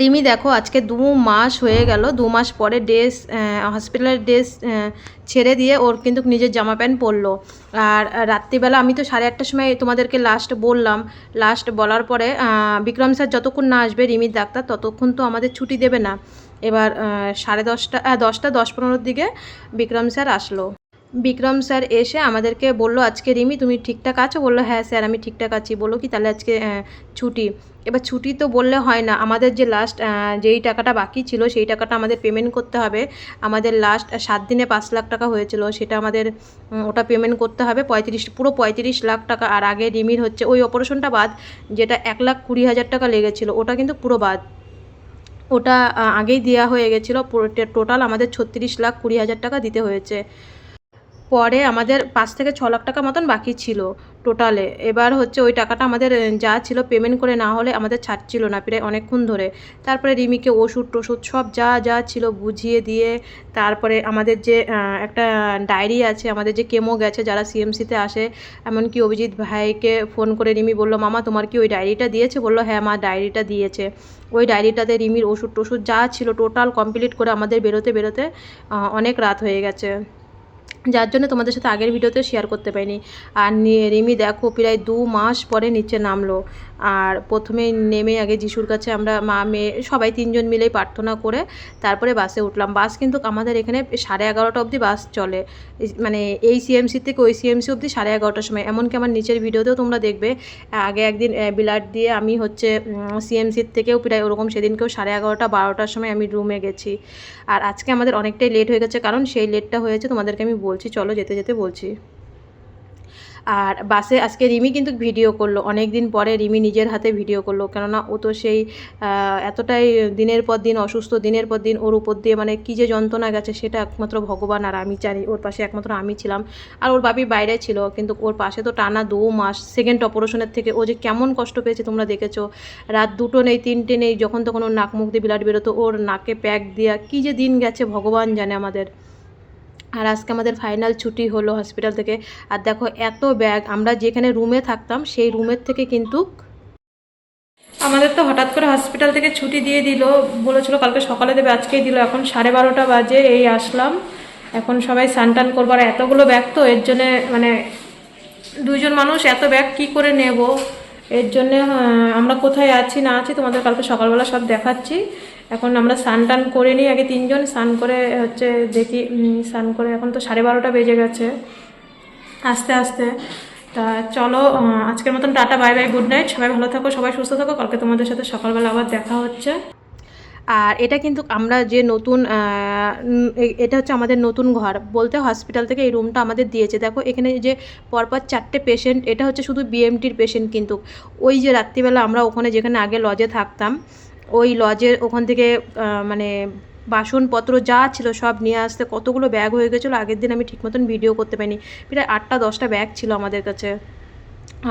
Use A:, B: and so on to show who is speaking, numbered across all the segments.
A: রিমি, দেখো, আজকে দু মাস হয়ে গেল। দু মাস পরে ড্রেস হসপিটালের ড্রেস ছেড়ে দিয়ে ওর কিন্তু নিজের জামা প্যান্ট পরলো। আর রাত্রিবেলা আমি তো সাড়ে আটটার সময় তোমাদেরকে লাস্ট বললাম। লাস্ট বলার পরে বিক্রম স্যার যতক্ষণ না আসবে, রিমির ডাক্তার, ততক্ষণ তো আমাদের ছুটি দেবে না। এবার সাড়ে দশটা দশটা, দশ পনেরোর দিকে বিক্রম স্যার আসলো। বিক্রম স্যার এসে আমাদেরকে বলল, আজকে রিমি, তুমি ঠিকঠাক আছো? বলল হ্যাঁ স্যার, আমি ঠিকঠাক আছি। বলল কি, তাহলে আজকে ছুটি। এবার ছুটি তো বললে হয় না। আমাদের যে লাস্ট যেই টাকাটা বাকি ছিল, সেই টাকাটা আমাদের পেমেন্ট করতে হবে। আমাদের লাস্ট সাত দিনে পাঁচ লাখ টাকা হয়েছিল। সেটা আমাদের ওটা পেমেন্ট করতে হবে। পঁয়ত্রিশ, পুরো পঁয়ত্রিশ লাখ টাকা। আর আগে রিমির হচ্ছে, ওই অপারেশনটা বাদ, যেটা এক লাখ কুড়ি হাজার টাকা লেগেছিল, ওটা কিন্তু পুরো বাদ। ওটা আগেই দেওয়া হয়ে গেছিল। টোটাল আমাদের ছত্রিশ লাখ কুড়ি হাজার টাকা দিতে হয়েছে। পরে আমাদের পাঁচ থেকে ছ লাখ টাকা মতন বাকি ছিল টোটালে। এবার হচ্ছে ওই টাকাটা আমাদের যা ছিল পেমেন্ট করে না হলে আমাদের ছাড়ছিল না প্রায় অনেকক্ষণ ধরে। তারপরে রিমিকে ওষুধ টষুধ সব যা যা ছিল বুঝিয়ে দিয়ে তারপরে আমাদের যে একটা ডায়েরি আছে, আমাদের যে কেমো গেছে যারা সিএমসিতে আসে, এমনকি অভিজিৎ ভাইকে ফোন করে রিমি বলল, মামা, তোমার কি ওই ডায়েরিটা দিয়েছে? বলল হ্যাঁ মা ডায়েরিটা দিয়েছে। ওই ডায়েরিটাতে রিমির ওষুধ টষুধ যা ছিল টোটাল কমপ্লিট করে আমাদের বেরোতে বেরোতে অনেক রাত হয়ে গেছে। যার জন্য তোমাদের সাথে আগের ভিডিওতে শেয়ার করতে পারিনি। আর রিমি দেখো, প্রায় দু মাস পরে নিচে নামলো। আর প্রথমে নেমে আগে যিশুর কাছে আমরা মা, মেয়ে সবাই তিনজন মিলেই প্রার্থনা করে তারপরে বাসে উঠলাম। বাস কিন্তু আমাদের এখানে সাড়ে এগারোটা অবধি বাস চলে। মানে এই সিএমসি থেকে ওই সিএমসি অবধি সাড়ে এগারোটার সময়। এমনকি আমার নিচের ভিডিওতেও তোমরা দেখবে, আগে একদিন বিলাট দিয়ে আমি হচ্ছে সিএমসির থেকেও প্রায় ওরকম সেদিনকেও সাড়ে এগারোটা, বারোটার সময় আমি রুমে গেছি। আর আজকে আমাদের অনেকটাই লেট হয়ে গেছে, কারণ সেই লেটটা হয়েছে তোমাদেরকে আমি বলছি। চলো যেতে যেতে বলছি। আর বাসে আজকে রিমি কিন্তু ভিডিও করল। অনেক দিন পরে রিমি নিজের হাতে ভিডিও করল। কেননা ও তো সেই এতটাই দিনের পর দিন অসুস্থ, দিনের পর দিন ওর উপর দিয়ে মানে কী যে যন্ত্রণা গেছে সেটা একমাত্র ভগবান আর আমি জানি। ওর পাশে একমাত্র আমি ছিলাম। আর ওর বাপি বাইরে ছিল, কিন্তু ওর পাশে তো টানা দু মাস সেকেন্ড অপারেশনের থেকে ও যে কেমন কষ্ট পেয়েছে তোমরা দেখেছ। রাত দুটো নেই, তিনটে নেই, যখন তখন ওর নাক মুখ দিয়ে বিলাট বেরোতো, ওর নাকে প্যাক দেওয়া কী যে দিন গেছে, ভগবান জানে আমাদের। আর আজকে আমাদের ফাইনাল ছুটি হলো হসপিটাল থেকে। আর দেখো, এত ব্যাগ আমরা যেখানে রুমে থাকতাম, সেই রুমের থেকে কিন্তু আমাদের তো হঠাৎ করে হসপিটাল থেকে ছুটি দিয়ে দিল। বলেছিল কালকে সকালে দেবে, আজকেই দিল। এখন সাড়ে বারোটা বাজে, এই আসলাম। এখন সবাই স্নান করব। করবার এতগুলো ব্যাগ তো, এর জন্যে মানে দুইজন মানুষ, এত ব্যাগ কি করে নেব? এর জন্য আমরা কোথায় আছি, না আছি, তোমাদের কালকে সকালবেলা সব দেখাচ্ছি। এখন আমরা স্নান টান করে নিই, আগে তিনজন স্নান করে হচ্ছে দেখি স্নান করে এখন তো সাড়ে বারোটা বেজে গেছে। আস্তে আস্তে। তা চলো আজকের মতন tata, bye bye, good night. সবাই ভালো থাকো, সবাই সুস্থ থাকো। কালকে তোমাদের সাথে সকালবেলা আবার দেখা হচ্ছে। আর এটা কিন্তু আমরা যে নতুন এটা হচ্ছে আমাদের নতুন ঘর। বলতে হসপিটাল থেকে এই রুমটা আমাদের দিয়েছে। দেখো, এখানে যে পরপর চারটে পেশেন্ট এটা হচ্ছে শুধু বিএমটির পেশেন্ট কিন্তু। ওই যে রাত্রিবেলা আমরা ওখানে যেখানে আগে লজে থাকতাম, ওই লজের ওখান থেকে মানে বাসনপত্র যা ছিল সব নিয়ে আসতে কতগুলো ব্যাগ হয়ে গেছিল, আগের দিন আমি ঠিক মতন ভিডিও করতে পারিনি। প্রায় আটটা, দশটা ব্যাগ ছিল আমাদের কাছে।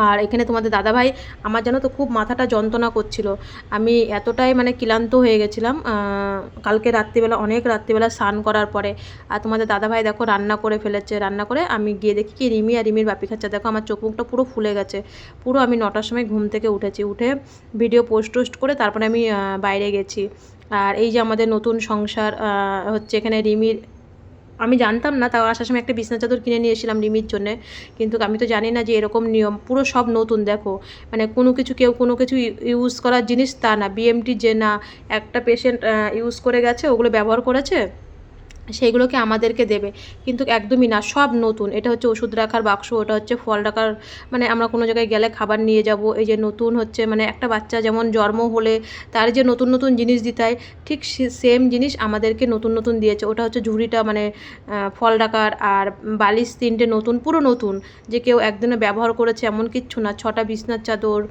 A: আর এখানে তোমাদের দাদাভাই আমার জানো তো খুব মাথাটা যন্ত্রণা করছিল। আমি এতটাই মানে ক্লান্ত হয়ে গেছিলাম কালকে রাত্রিবেলা, অনেক রাত্রিবেলা স্নান করার পরে। আর তোমাদের দাদাভাই দেখো রান্না করে ফেলেছে, রান্না করে আমি গিয়ে দেখি কি রিমি আর রিমির বাপি খাচ্ছে। দেখো আমার চোখ মুখটা পুরো ফুলে গেছে, পুরো আমি নটার সময় ঘুম থেকে উঠেছি। উঠে ভিডিও পোস্ট টোস্ট করে তারপরে আমি বাইরে গেছি। আর এই যে আমাদের নতুন সংসার হচ্ছে এখানে রিমির আমি জানতাম না, তাও আসার সময় একটা বিছনা চাদর কিনে নিয়েছিলাম রিমির জন্যে। কিন্তু আমি তো জানি না যে এরকম নিয়ম, পুরো সব নতুন, দেখো। মানে কোনো কিছু, কেউ কোনো কিছু ইউজ করার জিনিস তা না। বিএমটি যে না, একটা পেশেন্ট ইউজ করে গেছে, ওগুলো ব্যবহার করেছে? সেইগুলোকে আমাদেরকে দেবে। কিন্তু একদমই না, সব নতুন। এটা হচ্ছে ওষুধ রাখার বাক্স, ওটা হচ্ছে ফল রাখার মানে আমরা কোনো জায়গায় গেলে খাবার নিয়ে যাব। এই যে নতুন হচ্ছে মানে একটা বাচ্চা যেমন জন্ম হলে তার যে নতুন নতুন জিনিস দিতে হয়, ঠিক সেম জিনিস আমাদেরকে নতুন নতুন দিয়েছে। ওটা হচ্ছে ঝুড়িটা মানে ফল রাখার আর বালিশ তিনটে নতুন, পুরো নতুন। যে কেউ একদিনে ব্যবহার করেছে এমন কিচ্ছু না। ছটা বিছনার চাদর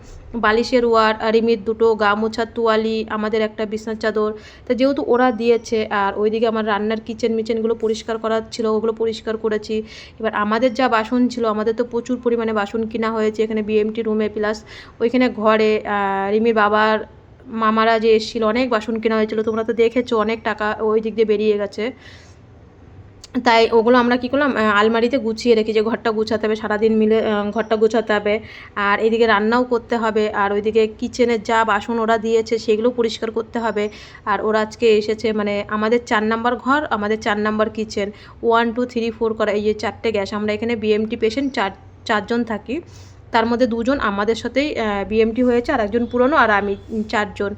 A: বালিশের ওয়ার রিমির দুটো গা মোছার তোয়ালি, আমাদের একটা বিছনার চাদর। তো যেহেতু ওরা দিয়েছে, আর ওইদিকে আমার রান্নার কিচেন মিচেনগুলো পরিষ্কার করার ছিল, ওগুলো পরিষ্কার করেছি। এবার আমাদের যা বাসন ছিল, আমাদের তো প্রচুর পরিমাণে বাসন কিনা হয়েছে, এখানে বিএমটি রুমে প্লাস ওইখানে ঘরে রিমির বাবার মামারা যে এসেছিল, অনেক বাসন কেনা হয়েছিল, তোমরা তো দেখেছ, অনেক টাকা ওই দিক দিয়ে বেরিয়ে গেছে। তাই ওগুলো আমরা কী করলাম আলমারিতে গুছিয়ে রেখি যে ঘরটা গুছাতে হবে, সারাদিন মিলে ঘরটা গুছাতে হবে। আর এদিকে রান্নাও করতে হবে, আর ওইদিকে কিচেনের যা বাসন ওরা দিয়েছে সেগুলো পরিষ্কার করতে হবে। আর ওরা আজকে এসেছে মানে আমাদের চার নাম্বার ঘর, আমাদের চার number kitchen one two three four করা, এই যে চারটে গ্যাস। আমরা এখানে বিএমটি পেশেন্ট চার, চারজন থাকি। তার মধ্যে দুজন আমাদের সাথেই বিএমটি হয়েছে, আর একজন পুরনো, আর আমি চারজন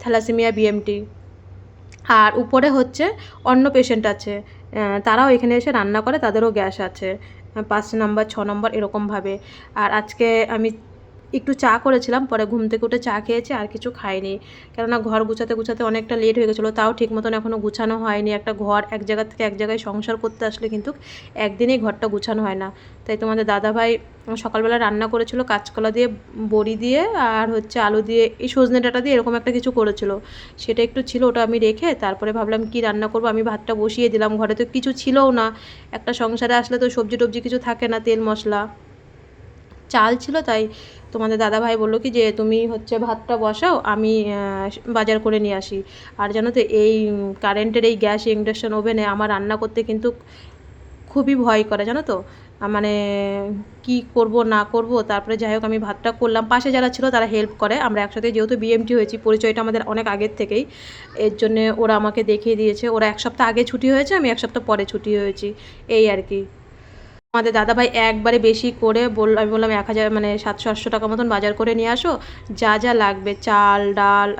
A: থ্যালাসেমিয়া বিএমটি আর উপরে হচ্ছে অন্য পেশেন্ট আছে। তারাও এখানে এসে রান্না করে, তাদেরও গ্যাস আছে। পাঁচ নম্বর, ছ নম্বর এরকমভাবে। আর আজকে আমি একটু চা করেছিলাম, পরে ঘুম থেকে উঠে চা খেয়েছি, আর কিছু খাইনি। কেননা ঘর গুছাতে গুছাতে অনেকটা লেট হয়ে গেছিল, তাও ঠিক মতন এখনও গুছানো হয়নি। একটা ঘর এক জায়গা থেকে এক জায়গায় সংসার করতে আসলে কিন্তু একদিনেই ঘরটা গুছানো হয় না। তাই তোমাদের দাদাভাই সকালবেলা রান্না করেছিল, কাঁচকলা দিয়ে বড়ি দিয়ে, আর হচ্ছে আলু দিয়ে, এই সজনে ডাঁটা দিয়ে এরকম একটা কিছু করেছিল। সেটা একটু ছিল, ওটা আমি রেখে তারপরে ভাবলাম কি রান্না করব, আমি ভাতটা বসিয়ে দিলাম। ঘরে তো কিছু ছিলও না, একটা সংসারে আসলে তো সবজি টবজি কিছু থাকে না, তেল মশলা। চাল ছিল, তাই তোমাদের দাদাভাই বলল কি যে, তুমি হচ্ছে ভাতটা বসাও, আমি বাজার করে নিয়ে আসি। আর জানো তো, এই কারেন্টের এই গ্যাস ইন্ডাকশন ওভেনে আমার রান্না করতে কিন্তু খুবই ভয় করে, জানো তো। মানে কি করব, না করব, তারপরে যাই হোক, আমি ভাতটা করলাম। পাশে যারা ছিল, তারা হেল্প করে। আমরা একসাথে যেহেতু বিএমটি হয়েছি, পরিচয়টা আমাদের অনেক আগের থেকেই। এর জন্যে ওরা আমাকে দেখিয়ে দিয়েছে। ওরা এক সপ্তাহ আগে ছুটি হয়েছে, আমি এক সপ্তাহ পরে ছুটি হয়েছি। এই আর কি। আমাদের দাদাভাই একবারে বেশি করে বল আমি বললাম, এক হাজার মানে সাতশো, আটশো টাকা মতন বাজার করে নিয়ে আসো। যা যা লাগবে, চাল, ডাল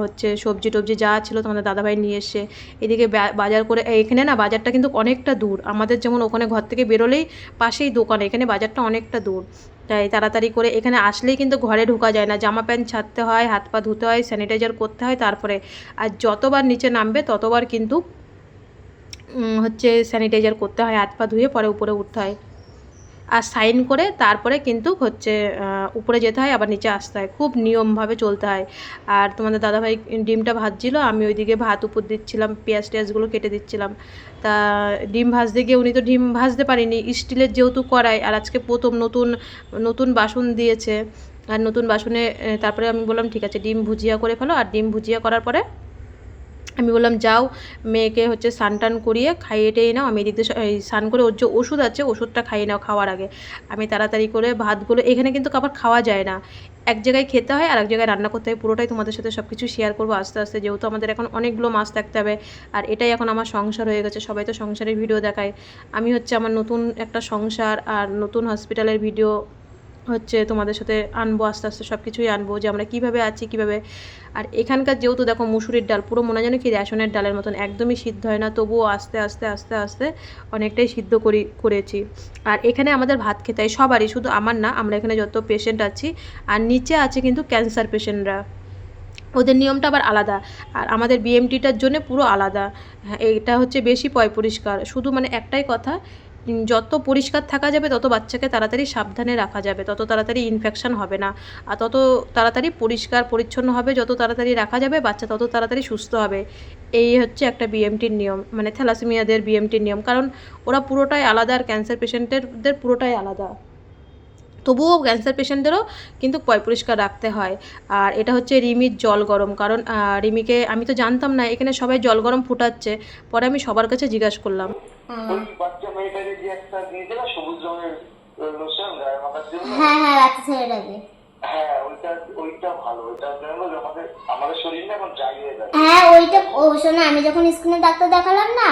A: হচ্ছে সবজি টবজি যা ছিল তোমাদের দাদাভাই নিয়ে এসে। এদিকে বাজার করে, এখানে না বাজারটা কিন্তু অনেকটা দূর। আমাদের যেমন ওখানে ঘর থেকে বেরোলেই পাশেই দোকান, এখানে বাজারটা অনেকটা দূর। তাই তাড়াতাড়ি করে এখানে আসলেই কিন্তু ঘরে ঢোকা যায় না। জামা প্যান্ট ছাড়তে হয়, হাত পা ধুতে হয়, স্যানিটাইজার করতে হয়, তারপরে আর যতবার নিচে নামবে ততবার কিন্তু হচ্ছে স্যানিটাইজার করতে হয়, হাত পা ধুয়ে পরে উপরে উঠতে হয়। আর সাইন করে তারপরে কিন্তু হচ্ছে উপরে যেতে হয়, আবার নিচে আসতে হয়। খুব নিয়মভাবে চলতে হয়। আর তোমাদের দাদাভাই ডিমটা ভাজছিল, আমি ওইদিকে ভাত উপর দিচ্ছিলাম, পেঁয়াজ টেয়াজগুলো কেটে দিচ্ছিলাম। তা ডিম ভাজতে গিয়ে উনি তো ডিম ভাজতে পারিনি, স্টিলের যেহেতু কড়াই, আর আজকে প্রথম নতুন নতুন বাসন দিয়েছে। আর নতুন বাসনে তারপরে আমি বললাম, ঠিক আছে, ডিম ভুজিয়া করে ফেলো। আর ডিম ভুজিয়া করার পরে আমি বললাম, যাও, মেয়েকে হচ্ছে স্নান টান করিয়ে খাইয়ে টেয়ে নাও। আমি এদিক দিয়ে স্নান করে ওর যে ওষুধ আছে, ওষুধটা খাইয়ে নাও খাওয়ার আগে। আমি তাড়াতাড়ি করে ভাতগুলো, এখানে কিন্তু আবার খাওয়া যায় না। এক জায়গায় খেতে হয় আর এক জায়গায় রান্না করতে হয়। পুরোটাই তোমাদের সাথে সব কিছু শেয়ার করব আস্তে আস্তে। যেহেতু আমাদের এখন অনেকগুলো মাছ থাকতে হবে, আর এটাই এখন আমার সংসার হয়ে গেছে। সবাই তো সংসারের ভিডিও দেখায়। আমি হচ্ছে আমার নতুন একটা সংসার আর নতুন হসপিটালের ভিডিও হচ্ছে তোমাদের সাথে আনব, আস্তে আস্তে সব কিছুই আনব, যে আমরা কীভাবে আছি, কীভাবে। আর এখানকার যেহেতু দেখো মুসুরির ডাল, পুরো মনে যেন কি রেশনের ডালের মতন, একদমই সিদ্ধ হয় না, তবুও আস্তে আস্তে আস্তে আস্তে অনেকটাই সিদ্ধ করি, করেছি। আর এখানে আমাদের ভাত খেতে হয় সবারই, শুধু আমার না, আমরা এখানে যত পেশেন্ট আছি, আর নিচে আছে কিন্তু ক্যান্সার পেশেন্টরা ওদের নিয়মটা আবার আলাদা, আর আমাদের বিএমটিটার জন্য পুরো আলাদা। হ্যাঁ এটা হচ্ছে বেশি পয় পরিষ্কার। শুধু মানে একটাই কথা যত পরিষ্কার থাকা যাবে, তত বাচ্চাকে তাড়াতাড়ি সাবধানে রাখা যাবে। তত তাড়াতাড়ি ইনফেকশান হবে না। আর তত তাড়াতাড়ি পরিষ্কার, পরিচ্ছন্ন হবে, যত তাড়াতাড়ি রাখা যাবে, বাচ্চা তত তাড়াতাড়ি সুস্থ হবে। এই হচ্ছে একটা বিএমটির নিয়ম মানে থ্যালাসেমিয়াদের বিএমটির নিয়ম। কারণ ওরা পুরোটাই আলাদা আর ক্যান্সার পেশেন্টেরদের পুরোটাই আলাদা। তবুও ক্যান্সার পেশেন্টদেরও কিন্তু পয় পরিষ্কার রাখতে হয়। আর এটা হচ্ছে রিমির জল গরম। কারণ রিমিকে আমি তো জানতাম না, এখানে সবাই জল গরম ফুটাচ্ছে। পরে আমি সবার কাছে জিজ্ঞাসা করলাম।
B: হ্যাঁ। হ্যাঁ বাচ্চা ছেলেটাকে
C: হ্যাঁ ওইটা ওইটা ভালো জন্য আমাদের আমাদের শরীর এখন ড্রাই হয়ে
B: হ্যাঁ ওইটা ও শোনো আমি যখন স্কুলে ডাক্তার দেখালাম না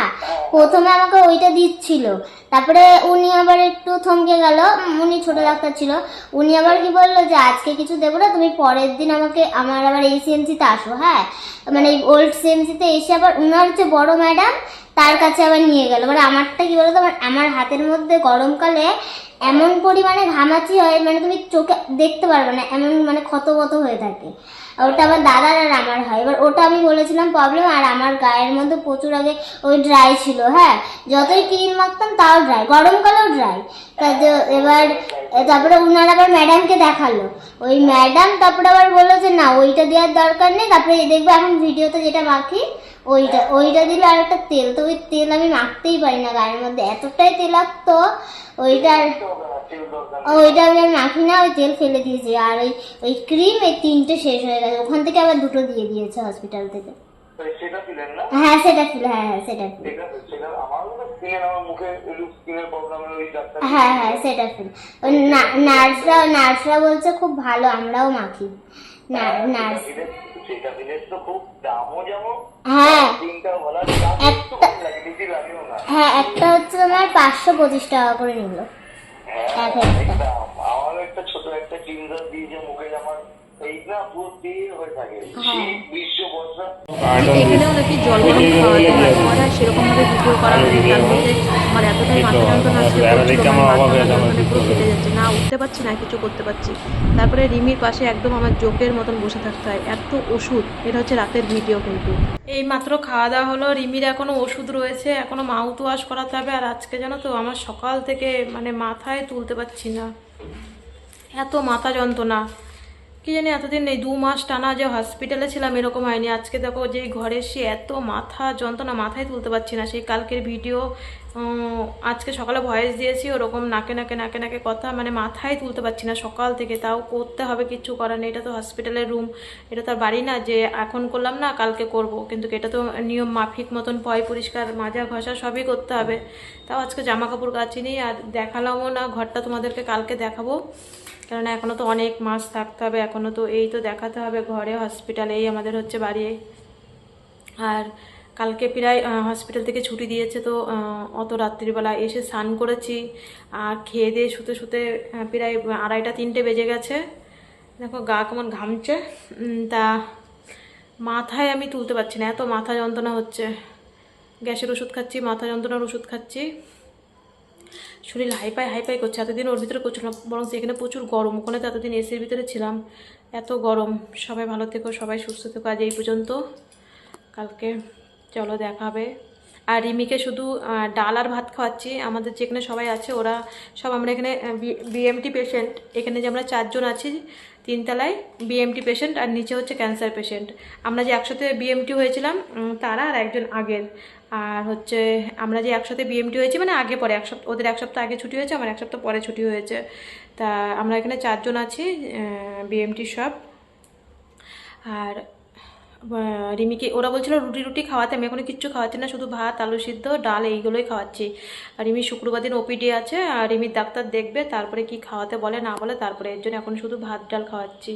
B: প্রথমে আমাকে ওইটা দিচ্ছিল। তারপরে উনি আবার একটু থমকে গেল উনি ছোট ডাক্তার ছিল। উনি আবার কি বলল যে আজকে কিছু দেবো না তুমি পরের দিন আমাকে আমার আবার এই সিএমসিতে আসো হ্যাঁ? মানে ওল্ড সিএমসিতে এসে আবার উনার হচ্ছে বড় ম্যাডাম তার কাছে আবার নিয়ে গেল। মানে আমারটা কি বলতো? আমার হাতের মধ্যে গরমকালে এমন পরিমাণে ঘামাচি হয় মানে তুমি চোখে দেখতে পারবে না, এমন মানে ক্ষত ক্ষত হয়ে থাকে। ওটা আমার দাদার আর আমার হয়। এবার ওটা আমি বলেছিলাম প্রবলেম আর আমার গায়ের মধ্যে প্রচুর আগে ওই ড্রাই ছিল হ্যাঁ? যতই ক্রিম মাখতাম তাও ড্রাই গরমকালেও ড্রাই এবার তারপরে উনার আবার ম্যাডামকে দেখাল। ওই ম্যাডাম তারপরে আবার বলল যে, না, ওইটা দেওয়ার দরকার নেই। তারপরে দেখবে এখন ভিডিওতে যেটা মাখি ওইটা ওইটা দিলে আর একটা তেল তো ওই তেল আমি মাখতেই পারি না গায়ের মধ্যে এতটাই তেলাক্ত ওইটার ওইটা আমি আর মাখি না ওই তেল ফেলে দিয়েছি। আর ওই ওই ক্রিম এই তিনটে শেষ হয়ে গেছে। ওখান থেকে আবার দুটো দিয়ে দিয়েছে হসপিটাল থেকে। হ্যাঁ সেটা হ্যাঁ হ্যাঁ সেটা হ্যাঁ হ্যাঁ সেটা ওই নার্সরা নার্সরা বলছে খুব ভালো আমরাও মাখি। না- নার্স হ্যাঁ।
C: একটা
B: হচ্ছে তোমার পাঁচশো পঁচিশ টাকা করে নিল।
C: হ্যাঁ
B: এক একটা।
C: ছোট একটা ক্লিনজার দিয়েছে মুখে আমার। হয়ে
B: হ্যাঁ।
A: এখানেও নাকি জল গরম আমার আর সেরকম ভাবে ভিডিও করা হয়নি তার মধ্যে আমার এতটাই মাথা যন্ত্রণা পুরো কেটে যাচ্ছে। না উঠতে পারছি না কিছু করতে পারছি। তারপরে রিমির পাশে একদম আমার জোকের মতন বসে থাকতে হয় এত ওষুধ এটা হচ্ছে রাতের ভিডিও কিন্তু। এই মাত্র খাওয়া দাওয়া হলো রিমির এখনও ওষুধ রয়েছে এখনও মাউথ ওয়াশ করাতে হবে আর আজকে জানো তো আমার সকাল থেকে মানে মাথায় তুলতে পারছি না। এত মাথা যন্ত্রণা। কি জানি এতদিন এই দু মাস টানা যে হসপিটালে ছিলাম, এরকম হয়নি। আজকে দেখো যে ঘরে এসে এত মাথা যন্ত্রণা, মাথায় তুলতে পারছি না। সেই কালকের ভিডিও আজকে সকালে ভয়েস দিয়েছি, ওরকম নাকে নাকে নাকে নাকে কথা মানে মাথায় তুলতে পারছি না সকাল থেকে। তাও করতে হবে, কিচ্ছু করার নেই। এটা তো হসপিটালের রুম এটা তো বাড়ি না যে এখন করলাম না, কালকে করব। কিন্তু এটা তো নিয়ম মাফিক মতন, পয় পরিষ্কার, মাজা ঘষা সবই করতে হবে। তাও আজকে জামা কাপড় কাচিনি আর দেখালামও না, ঘরটা তোমাদেরকে কালকে দেখাবো। কেননা এখনও তো অনেক মাস থাকতে হবে এখনও তো এই তো দেখাতে হবে ঘরে হসপিটালে এই আমাদের হচ্ছে বাড়ি। আর কালকে প্রায় হসপিটাল থেকে ছুটি দিয়েছে তো অত রাত্রিবেলা এসে স্নান করেছি। আর খেয়ে দিয়ে শুতে শুতে প্রায় আড়াইটা তিনটে বেজে গেছে। দেখো গা কেমন ঘামছে। তা মাথায় আমি তুলতে পারছি না, এত মাথা যন্ত্রণা হচ্ছে। গ্যাসের ওষুধ খাচ্ছি, মাথা যন্ত্রণার ওষুধ খাচ্ছি। শরীর হাইপাই হাইপাই করছে। এতদিন ওর ভিতরে করছিল বরং এখানে প্রচুর গরম। ওখানে তো এতদিন এসির ভিতরে ছিলাম। এত গরম। সবাই ভালো থেকো, সবাই সুস্থ থেকো। আজ এই পর্যন্ত। কালকে চলো দেখাবে আর রিমিকে শুধু ডাল আর ভাত খাওয়াচ্ছি। আমাদের যেখানে সবাই আছে, ওরা সব আমরা এখানে বিএমটি পেশেন্ট এখানে যে আমরা চারজন আছি তিনতলায় বিএমটি পেশেন্ট আর নিচে হচ্ছে ক্যান্সার পেশেন্ট আমরা যে একসাথে বিএমটি হয়েছিলাম তারা আর একজন আগের। আর হচ্ছে আমরা যে একসাথে বিএমটি হয়েছি মানে আগে পরে, এক সপ্তাহ ওদের এক সপ্তাহ আগে ছুটি হয়েছে, আমার এক সপ্তাহ পরে ছুটি হয়েছে। তা আমরা এখানে চারজন আছি বিএমটি সব। আর রিমিকে, ওরা বলছিল রুটি রুটি খাওয়াতে, আমি এখনও কিচ্ছু খাওয়াচ্ছি না, শুধু ভাত, আলু সিদ্ধ, ডাল, এইগুলোই খাওয়াচ্ছি। আর রিমি শুক্রবার দিন ওপিডি আছে, আর রিমির ডাক্তার দেখবে, তারপরে কি খাওয়াতে বলে, না বলে, তারপরে এর জন্য এখন শুধু ভাত, ডাল খাওয়াচ্ছি।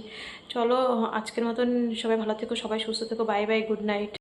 A: চলো, আজকের মতন সবাই ভালো থেকো, সবাই সুস্থ থেকো, বাই বাই, গুড নাইট।